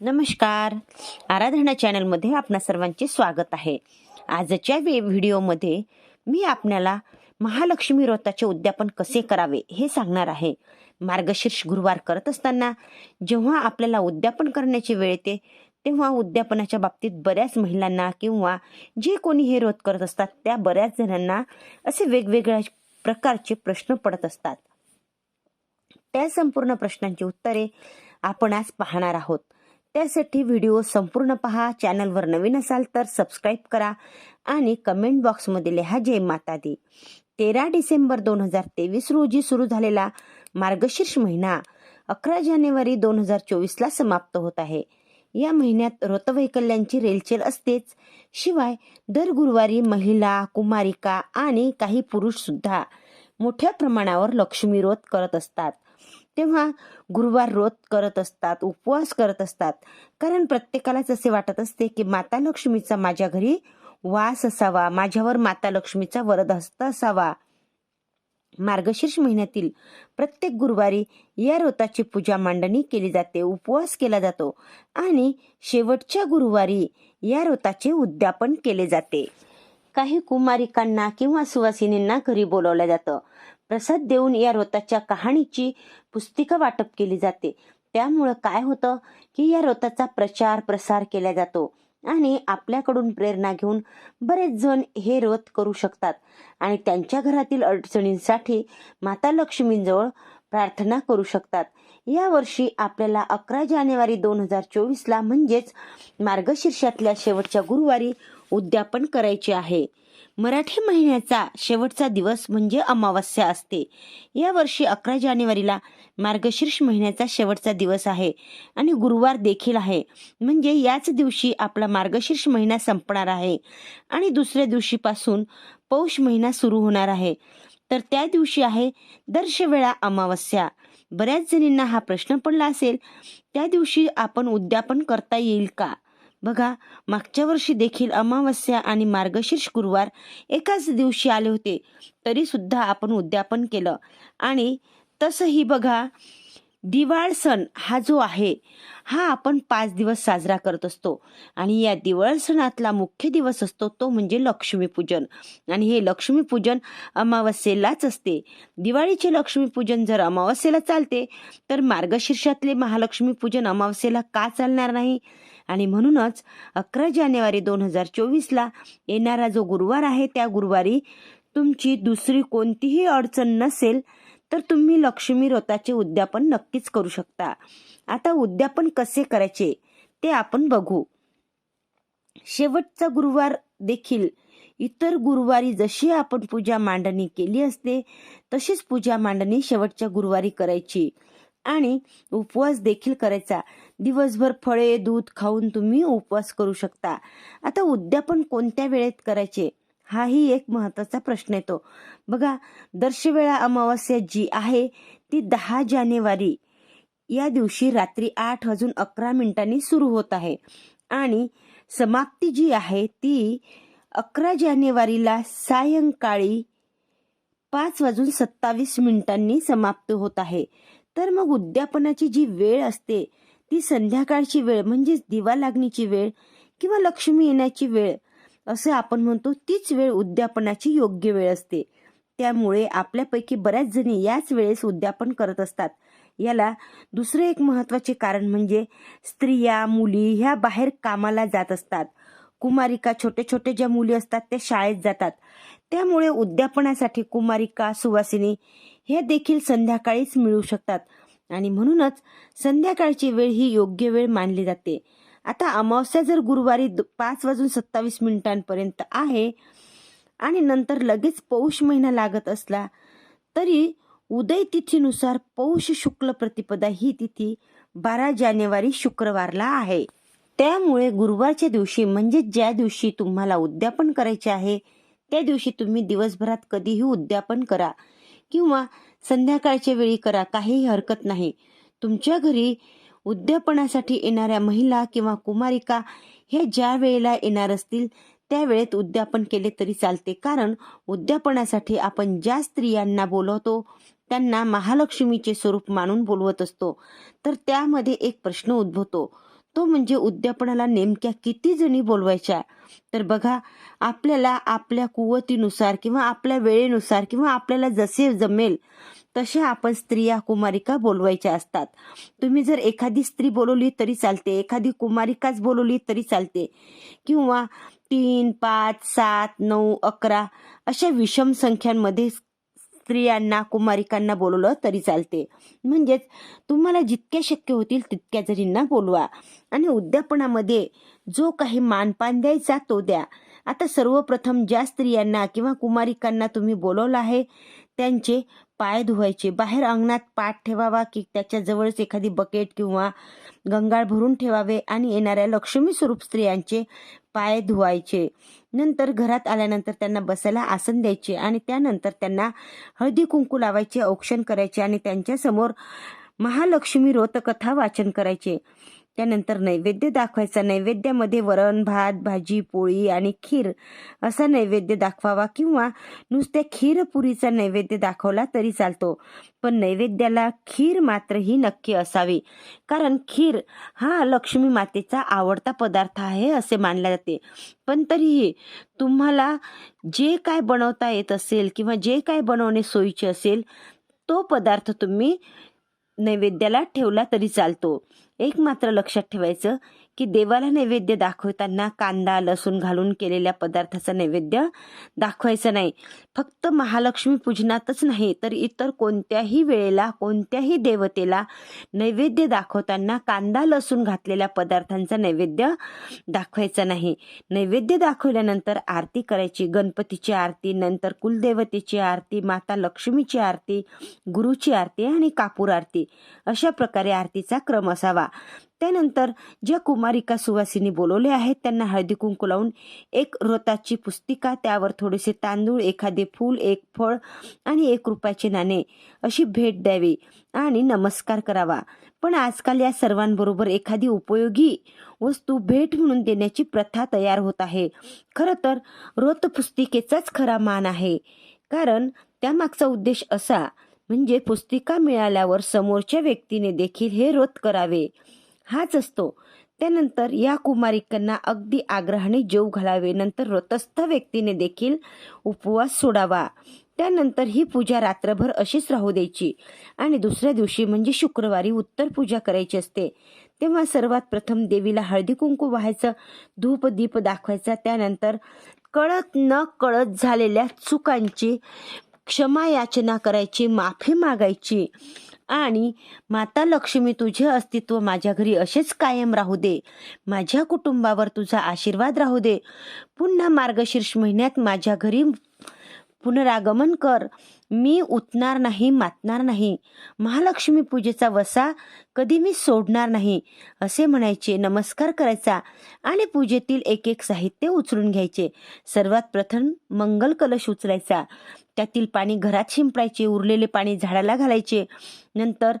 नमस्कार. आराधना चॅनलमध्ये आपणा सर्वांचे स्वागत आहे. आजच्या वे व्हिडिओमध्ये मी आपल्याला महालक्ष्मी व्रताचे उद्यापन कसे करावे हे सांगणार आहे. मार्गशीर्ष गुरुवार करत असताना जेव्हा आपल्याला उद्यापन करण्याची वेळ येते तेव्हा उद्यापनाच्या बाबतीत बऱ्याच महिलांना किंवा जे कोणी हे व्रत करत असतात त्या बऱ्याच जणांना असे वेगवेगळ्या प्रकारचे प्रश्न पडत असतात. त्या संपूर्ण प्रश्नांची उत्तरे आपण आज पाहणार आहोत. त्यासाठी व्हिडिओ संपूर्ण पहा. चॅनलवर नवीन असाल तर सबस्क्राईब करा आणि कमेंट बॉक्समध्ये लिहा जय माता दी तेरा डिसेंबर दोन हजार तेवीस रोजी सुरू झालेला मार्गशीर्ष महिना अकरा जानेवारी दोन हजार चोवीसला समाप्त होत आहे. या महिन्यात व्रतवैकल्यांची रेलचेल असतेच. शिवाय दर गुरुवारी महिला कुमारिका आणि काही पुरुष सुद्धा मोठ्या प्रमाणावर लक्ष्मीरोध करत असतात. तेव्हा गुरुवार रोज करत असतात उपवास करत असतात. कारण प्रत्येकालाच असे वाटत असते की माता लक्ष्मीचा माझ्या घरी वास असावा माझ्यावर माता लक्ष्मीचा वरदहस्त असावा. मार्गशीर्ष महिन्यातील प्रत्येक गुरुवारी या व्रताची पूजा मांडणी केली जाते उपवास केला जातो आणि शेवटच्या गुरुवारी या व्रताचे उद्यापन केले जाते. काही कुमारिकांना किंवा सुवासिनींना घरी बोलवलं जातं. प्रसाद देऊन या रोताच्या कहाणीची पुस्तिका वाटप केली जाते. त्यामुळं काय होतं की या रोताचा प्रचार प्रसार केला जातो आणि आपल्याकडून प्रेरणा घेऊन बरेच जण हे व्रत करू शकतात. आणि त्यांच्या घरातील अडचणींसाठी माता लक्ष्मींजवळ प्रार्थना करू शकतात. या वर्षी आपल्याला अकरा जानेवारी दोन हजार चोवीसला म्हणजेच मार्गशीर्षातल्या शेवटच्या गुरुवारी उद्यापन करायचे आहे. मराठी महिन्याचा शेवटचा दिवस म्हणजे अमावस्या असते. या वर्षी अकरा जानेवारीला मार्गशीर्ष महिन्याचा शेवटचा दिवस आहे आणि गुरुवार देखील आहे. म्हणजे याच दिवशी आपला मार्गशीर्ष महिना संपणार आहे आणि दुसऱ्या दिवशीपासून पौष महिना सुरू होणार आहे. तर त्या दिवशी आहे दर्शवेळा अमावस्या. बऱ्याच जणींना हा प्रश्न पडला असेल त्या दिवशी आपण उद्यापन करता येईल का? बघा मागच्या वर्षी देखील अमावस्या आणि मार्गशीर्ष गुरुवार एकाच दिवशी आले होते. तरी सुद्धा आपण उद्यापन केलं. आणि तसंही बघा दिवाळ सण हा जो आहे हा आपण पाच दिवस साजरा करत असतो. आणि या दिवाळ सणातला मुख्य दिवस असतो तो म्हणजे लक्ष्मीपूजन आणि हे लक्ष्मीपूजन अमावस्येलाच असते. दिवाळीचे लक्ष्मीपूजन जर अमावस्येला चालते तर मार्गशीर्षातले महालक्ष्मीपूजन अमावस्येला का चालणार नाही? आणि म्हणूनच अकरा जानेवारी दोन हजार चोवीसला येणारा जो गुरुवार आहे त्या गुरुवारी तुमची दुसरी कोणतीही अडचण नसेल तर तुम्ही लक्ष्मी व्रताचे उद्यापन नक्कीच करू शकता. आता उद्यापन कसे करायचे ते आपण बघू. शेवटचा गुरुवार देखील इतर गुरुवारी जशी आपण पूजा मांडणी केली असते तशीच पूजा मांडणी शेवटच्या गुरुवारी करायची. आणि उपवास देखील करायचा. दिवसभर फळे दूध खाऊन तुम्ही उपवास करू शकता. आता उद्यापन कोणत्या वेळेत करायचे? हाही एक महत्त्वाचा प्रश्न येतो. बघा दर्शवेळा अमावस्या जी आहे ती दहा जानेवारी. या दिवशी रात्री आठ वाजून अकरा मिनिटांनी सुरू होत आहे. आणि समाप्ती जी आहे ती अकरा जानेवारीला सायंकाळी पाच वाजून सत्तावीस मिनिटांनी समाप्त होत आहे. तर मग उद्यापनाची जी वेळ असते ती संध्याकाळची वेळ म्हणजेच दिवा लागणीची वेळ किंवा लक्ष्मी येण्याची वेळ असं आपण म्हणतो तीच वेळ उद्यापनाची योग्य वेळ असते. त्यामुळे आपल्यापैकी बऱ्याच जणी याच वेळेस उद्यापन करत असतात. याला दुसरे एक महत्त्वाचे कारण म्हणजे स्त्रिया मुली ह्या बाहेर कामाला जात असतात. कुमारिका छोटे छोटे ज्या मुली असतात त्या शाळेत जातात. त्यामुळे उद्यापनासाठी कुमारिका सुवासिनी हे देखील संध्याकाळीच मिळू शकतात. आणि म्हणूनच संध्याकाळची वेळ ही योग्य वेळ मानली जाते. आता अमावस्या जर गुरुवारी पाच वाजून सत्तावीस मिनिटांपर्यंत आहे आणि नंतर लगेच पौष महिना लागत असला तरी उदय तिथीनुसार पौष शुक्ल प्रतिपदा ही तिथी बारा जानेवारी शुक्रवारला आहे. त्यामुळे गुरुवारच्या दिवशी म्हणजे ज्या दिवशी तुम्हाला उद्यापन करायचे आहे त्या दिवशी तुम्ही दिवसभरात कधीही उद्यापन करा किंवा संध्याकाळच्या वेळी करा काहीही हरकत नाही. तुमच्या घरी उद्यापनासाठी येणाऱ्या महिला किंवा कुमारिका हे ज्या वेळेला येणार असतील त्या वेळेत उद्यापन केले तरी चालते. कारण उद्यापनासाठी आपण ज्या स्त्रियांना बोलवतो त्यांना महालक्ष्मीचे स्वरूप मानून बोलवत असतो. तर त्यामध्ये एक प्रश्न उद्भवतो. तो म्हणजे उद्यापनाला नेमक्या किती जणी बोलवायच्या? तर बघा आपल्याला आपल्या कुवतीनुसार किंवा आपल्या वेळेनुसार किंवा आपल्याला जसे जमेल तशा आपण स्त्रिया कुमारिका बोलवायच्या असतात. तुम्ही जर एखादी स्त्री बोलवली तरी चालते एखादी कुमारिकाच बोलवली तरी चालते. किंवा तीन पाच सात नऊ अकरा अशा विषम संख्यांमध्ये स्त्रियांना कुमारिकांना बोलवलं तरी चालते. म्हणजेच तुम्हाला जितक्या शक्य होतील तितक्या जरींना बोलवा. आणि उद्यापनामध्ये जो काही मानपान द्यायचा तो द्या. आता सर्वप्रथम ज्या स्त्रियांना किंवा कुमारिकांना तुम्ही बोलवलं आहे त्यांचे पाय धुवायचे. बाहेर अंगणात पाठ ठेवावा की त्याच्या जवळच एखादी बकेट किंवा गंगाळ भरून ठेवावे आणि येणाऱ्या लक्ष्मी स्वरूप स्त्रियांचे पाय धुवायचे. नंतर घरात आल्यानंतर त्यांना बसायला आसन द्यायचे आणि त्यानंतर त्यांना हळदी कुंकू लावायचे औक्षण करायचे आणि त्यांच्यासमोर महालक्ष्मी रोतकथा वाचन करायचे. त्यानंतर नैवेद्य दाखवायचा. नैवेद्यामध्ये वरण भात भाजी पोळी आणि खीर असा नैवेद्य दाखवावा किंवा नुसत्या खीरपुरीचा नैवेद्य दाखवला तरी चालतो. पण नैवेद्याला खीर मात्र ही नक्की असावी. कारण खीर हा लक्ष्मी मातेचा आवडता पदार्थ आहे असे मानले जाते. पण तरीही तुम्हाला जे काय बनवता येत असेल किंवा जे काय बनवणे सोयीचे असेल तो पदार्थ तुम्ही नैवेद्याला ठेवला तरी चालतो. एक मात्र लक्षात ठेवायचं की देवाला नैवेद्य दाखवताना कांदा लसूण घालून केलेल्या पदार्थाचा नैवेद्य दाखवायचं नाही. फक्त महालक्ष्मी पूजनातच नाही तर इतर कोणत्याही वेळेला कोणत्याही देवतेला नैवेद्य दाखवताना कांदा लसूण घातलेल्या पदार्थांचा नैवेद्य दाखवायचा नाही. नैवेद्य दाखवल्यानंतर आरती करायची गणपतीची आरती नंतर कुलदेवतेची आरती माता लक्ष्मीची आरती गुरुची आरती आणि कापूर आरती. अशा प्रकारे आरतीचा क्रम असावा. त्यानंतर ज्या कुमारिका सुवासिनी बोलवले आहेत त्यांना हळदी कुंकू लावून एक रोताची पुस्तिका त्यावर थोडेसे तांदूळ एखादे फूल एक फळ आणि एक रुपयाचे नाणे अशी भेट द्यावी आणि नमस्कार करावा. पण आजकाल या सर्वांबरोबर एखादी उपयोगी वस्तू भेट म्हणून देण्याची प्रथा तयार होत आहे. खरं तर रोत पुस्तिकेचाच खरा मान आहे. कारण त्यामागचा उद्देश असा म्हणजे पुस्तिका मिळाल्यावर समोरच्या व्यक्तीने देखील हे रोत करावे. हाच असतो. त्यानंतर या कुमारिकांना अगदी आग्रहाने जेव घालावे नंतर व्रतस्थ व्यक्तीने देखील उपवास सोडावा. त्यानंतर ही पूजा रात्रभर अशीच राहू द्यायची. आणि दुसऱ्या दिवशी म्हणजे शुक्रवारी उत्तर पूजा करायची असते. तेव्हा सर्वात प्रथम देवीला हळदी कुंकू व्हायचं धूप दीप दाखवायचा त्यानंतर कळत न कळत झालेल्या चुकांची क्षमा याचना करायची माफी मागायची. आणि माता लक्ष्मी तुझे अस्तित्व माझ्या घरी असेच कायम राहू दे. माझ्या कुटुंबावर तुझा आशीर्वाद राहू दे. पुन्हा मार्गशीर्ष महिन्यात माझ्या घरी पुनरागमन कर. मी उतणार नाही मातणार नाही. महालक्ष्मी पूजेचा वसा कधी मी सोडणार नाही असे म्हणायचे. नमस्कार करायचा आणि पूजेतील एक एक साहित्य उचलून घ्यायचे. सर्वात प्रथम मंगल कलश उचलायचा. त्यातील पाणी घरात शिंपडायचे उरलेले पाणी झाडाला घालायचे. नंतर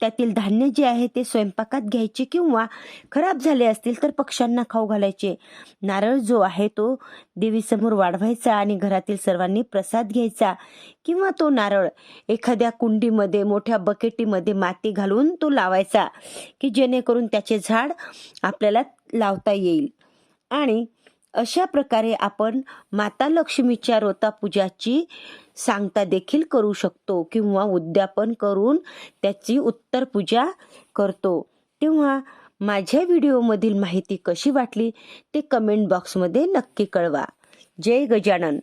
त्यातील धान्य जे आहे ते स्वयंपाकात घ्यायचे किंवा खराब झाले असतील तर पक्ष्यांना खाऊ घालायचे. नारळ जो आहे तो देवीसमोर वाढवायचा आणि घरातील सर्वांनी प्रसाद घ्यायचा किंवा तो नारळ एखाद्या कुंडीमध्ये मोठ्या बकेटीमध्ये माती घालून तो लावायचा की जेणेकरून त्याचे झाड आपल्याला लावता येईल. आणि अशा प्रकारे आपण माता लक्ष्मीच्या रोता पूजाची सांगता देखील करू शकतो किंवा उद्यापन करून त्याची उत्तर पूजा करतो. तेव्हा माझ्या व्हिडिओमधील माहिती कशी वाटली ते कमेंट बॉक्समध्ये नक्की कळवा. जय गजानन.